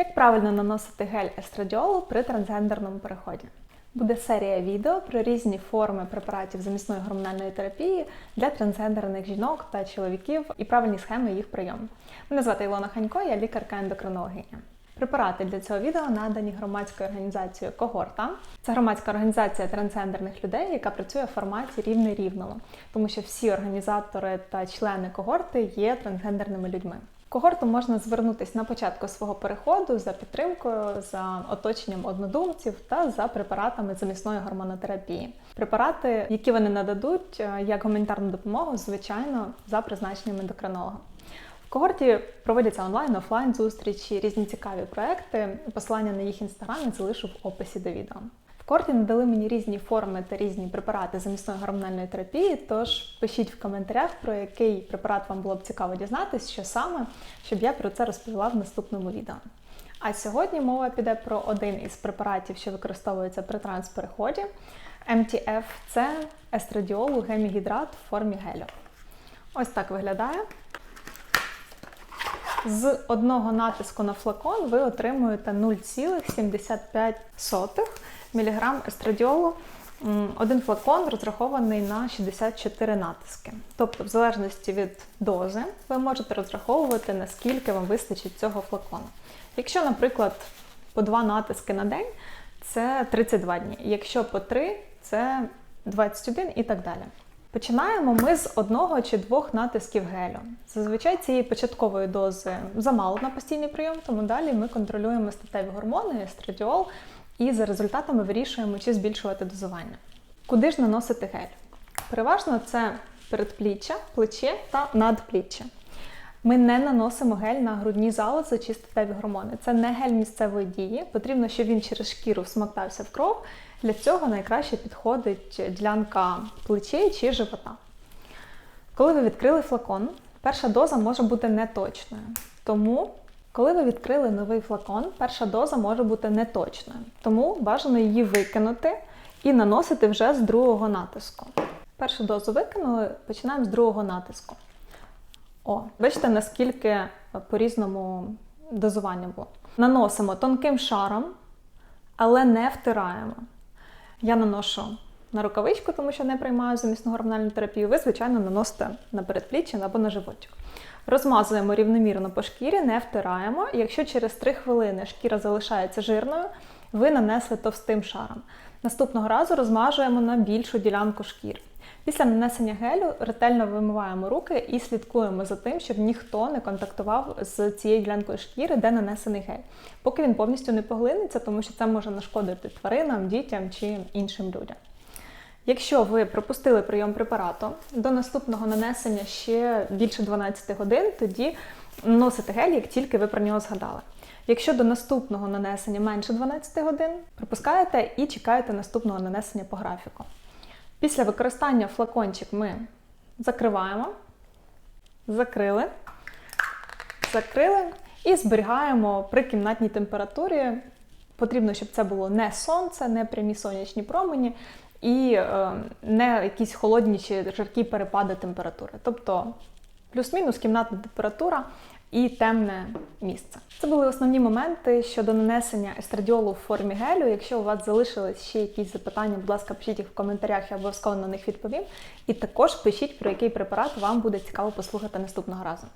Як правильно наносити гель естрадіолу при трансгендерному переході? Буде серія відео про різні форми препаратів замісної гормональної терапії для трансгендерних жінок та чоловіків і правильні схеми їх прийому. Мене звати Ілона Ханько, я лікарка-ендокринологиня. Препарати для цього відео надані громадською організацією Когорта. Це громадська організація трансгендерних людей, яка працює в форматі рівне рівному, тому що всі організатори та члени когорти є трансгендерними людьми. Когорту можна звернутися на початку свого переходу за підтримкою, за оточенням однодумців та за препаратами замісної гормонотерапії. Препарати, які вони нададуть е, як гуманітарну допомогу, звичайно, за призначенням ендокринолога. В когорті проводяться онлайн, офлайн зустрічі, різні цікаві проекти. Посилання на їх інстаграм залишу в описі до відео. В когорті надали мені різні форми та різні препарати замісної гормональної терапії. Тож пишіть в коментарях, про який препарат вам було б цікаво дізнатись, що саме, щоб я про це розповіла в наступному відео. А сьогодні мова піде про один із препаратів, що використовується при транспереході. MTF – це естрадіол гемігідрат в формі гелю. Ось так виглядає. З одного натиску на флакон ви отримуєте 0,75 мг естрадіолу. Один флакон розрахований на 64 натиски. Тобто, в залежності від дози, ви можете розраховувати, наскільки вам вистачить цього флакона. Якщо, наприклад, по 2 натиски на день, це 32 дні. Якщо по 3, це 21 і так далі. Починаємо ми з одного чи двох натисків гелю. Зазвичай цієї початкової дози замало на постійний прийом, тому далі ми контролюємо статеві гормони, естрадіол, і за результатами вирішуємо, чи збільшувати дозування. Куди ж наносити гель? Переважно це передпліччя, плече та надпліччя. Ми не наносимо гель на грудні залози чи статеві гормони. Це не гель місцевої дії. Потрібно, щоб він через шкіру всмоктався в кров. Для цього найкраще підходить ділянка плечей чи живота. Коли ви відкрили флакон, перша доза може бути неточною. Тому, коли ви відкрили новий флакон, перша доза може бути неточною. Тому бажано її викинути і наносити вже з другого натиску. Першу дозу викинули, починаємо з другого натиску. О, бачите, наскільки по-різному дозування було. Наносимо тонким шаром, але не втираємо. Я наношу на рукавичку, тому що не приймаю замісну гормональну терапію. Ви, звичайно, наносите на передпліччя або на животик. Розмазуємо рівномірно по шкірі, не втираємо. Якщо через 3 хвилини шкіра залишається жирною, ви нанесли товстим шаром. Наступного разу розмажуємо на більшу ділянку шкіри. Після нанесення гелю ретельно вимиваємо руки і слідкуємо за тим, щоб ніхто не контактував з цією ділянкою шкіри, де нанесений гель, поки він повністю не поглинеться, тому що це може нашкодити тваринам, дітям чи іншим людям. Якщо ви пропустили прийом препарату до наступного нанесення ще більше 12 годин, тоді наносите гель, як тільки ви про нього згадали. Якщо до наступного нанесення менше 12 годин, пропускаєте і чекаєте наступного нанесення по графіку. Після використання флакончик ми закриваємо, закрили, закрили і зберігаємо при кімнатній температурі. Потрібно, щоб це було не сонце, не прямі сонячні промені і е, не якісь холодні чи жаркі перепади температури. Тобто плюс-мінус кімнатна температура і темне місце. Це були основні моменти щодо нанесення естрадіолу в формі гелю. Якщо у вас залишились ще якісь запитання, будь ласка, пишіть їх в коментарях, я обов'язково на них відповім. І також пишіть, про який препарат вам буде цікаво послухати наступного разу.